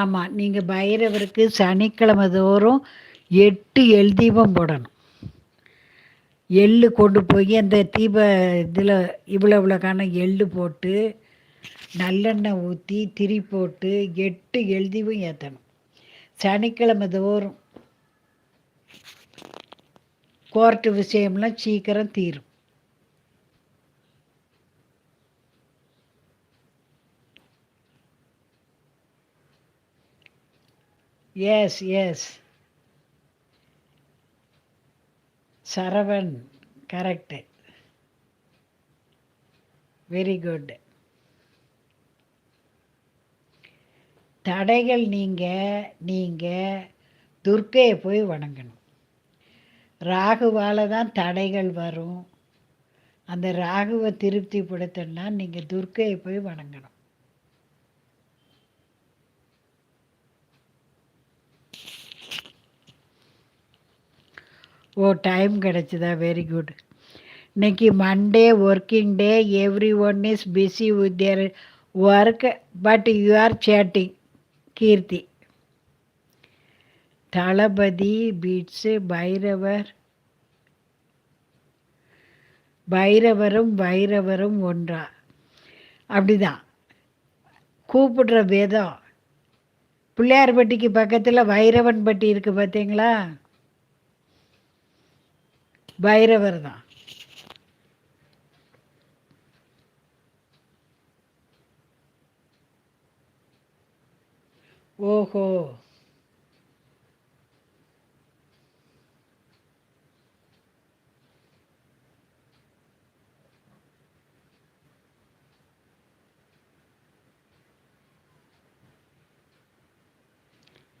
ஆமாம் நீங்கள் பைரவருக்கு சனிக்கிழமை தோறும் எட்டு எல் தீபம் போடணும். எள்ளு கொண்டு போய் அந்த தீப இதில் இவ்வளோ இவ்வளோக்கான எள்ளு போட்டு நல்லெண்ணெய் ஊற்றி திரி போட்டு எட்டு எள் தீபம் ஏற்றணும் சனிக்கிழமை தோறும். கோர்ட்டு விஷயம்லாம் சீக்கிரம் தீரும். Yes yes Saravan correct very good தடைகள் நீங்கள் நீங்கள் துர்க்கையை போய் வணங்கணும். ராகுவால் தான் தடைகள் வரும். அந்த ராகுவை திருப்திப்படுத்தணும்னா நீங்கள் துர்க்கையை போய் வணங்கணும். ஓ டைம் கிடச்சிதா? வெரி குட் இன்னைக்கு Monday working day every one is busy with their work but you are chatting Keerthi. Thalapathy beads Bhairavar. பைரவரும் பைரவரும் ஒன்றா? அப்படிதான் கூப்பிடுற வேதம். பிள்ளையார்பட்டிக்கு பக்கத்தில் வைரவன் பட்டி இருக்குது பார்த்தீங்களா பைரவர் தான். ஓஹோ.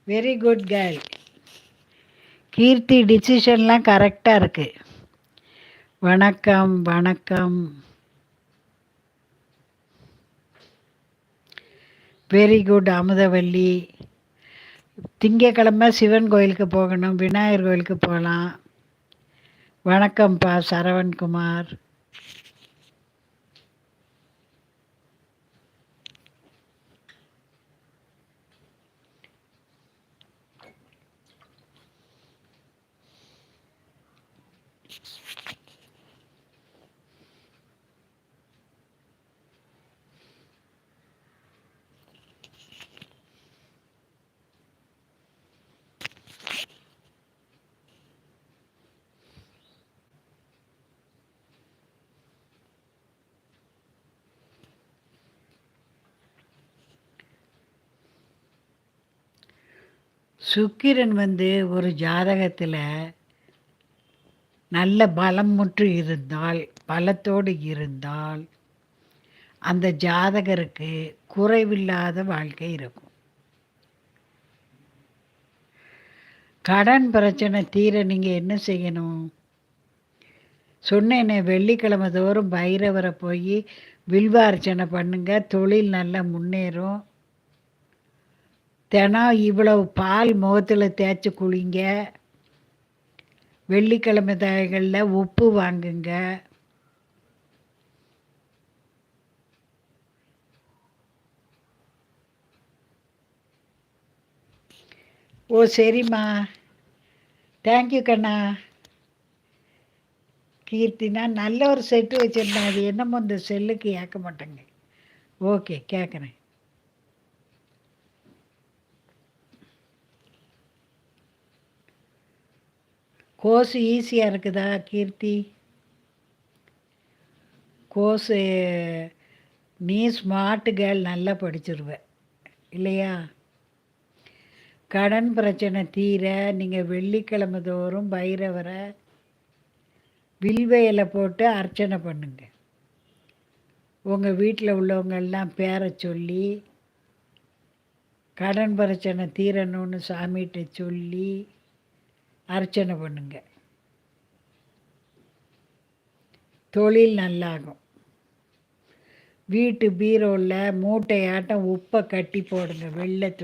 வெரி குட் கேர்ள் கீர்த்தி டிசிஷன்லாம் கரெக்டாக இருக்குது வணக்கம் வணக்கம். Very good Amudhavalli. திங்கக்கிழமை சிவன் கோயிலுக்கு போகணும் விநாயகர் கோயிலுக்கு போகலாம். வணக்கம்ப்பா சரவண்குமார். சுக்கிரன் வந்து ஒரு ஜாதகத்தில் நல்ல பலம் முற்று இருந்தால் பலத்தோடு இருந்தால் அந்த ஜாதகருக்கு குறைவில்லாத வாழ்க்கை இருக்கும். கடன் பிரச்சனை தீர நீங்கள் என்ன செய்யணும்? சொன்னேனே வெள்ளிக்கிழமை தோறும் பைரவரை போய் வில்வார்ச்சனை பண்ணுங்க தொழில் நல்லா முன்னேறும். தினம் இவ்வளவு பால் முகத்தில் தேய்ச்சி குளிங்க. வெள்ளிக்கிழமை தகைகளில் உப்பு வாங்குங்க. ஓ சரிம்மா. தேங்க்யூ கண்ணா. கீர்த்தினா நல்ல ஒரு செட்டு வச்சுருந்தேன் அது என்னமோ இந்த செல்லுக்கு ஏற்க மாட்டேங்க. ஓகே கேட்குறேன் கோர்ஸ் ஈஸியாக இருக்குதா கீர்த்தி? கோர்ஸு நீ ஸ்மார்ட் கேர்ள் நல்லா படிச்சிருவ. இல்லையா? கடன் பிரச்சனை தீர நீங்கள் வெள்ளிக்கிழமை தோறும் பைரவரை வில்வையில் போட்டு அர்ச்சனை பண்ணுங்க. உங்கள் வீட்டில் உள்ளவங்க எல்லாம் பேரை சொல்லி கடன் பிரச்சனை தீரணும்னு சாமிகிட்ட சொல்லி அர்ச்சனை பண்ணுங்க. தொழில் நல்லாகும். வீட்டு பீரோவில் மூட்டையாட்டம் உப்பை கட்டி போடுங்க வெள்ளை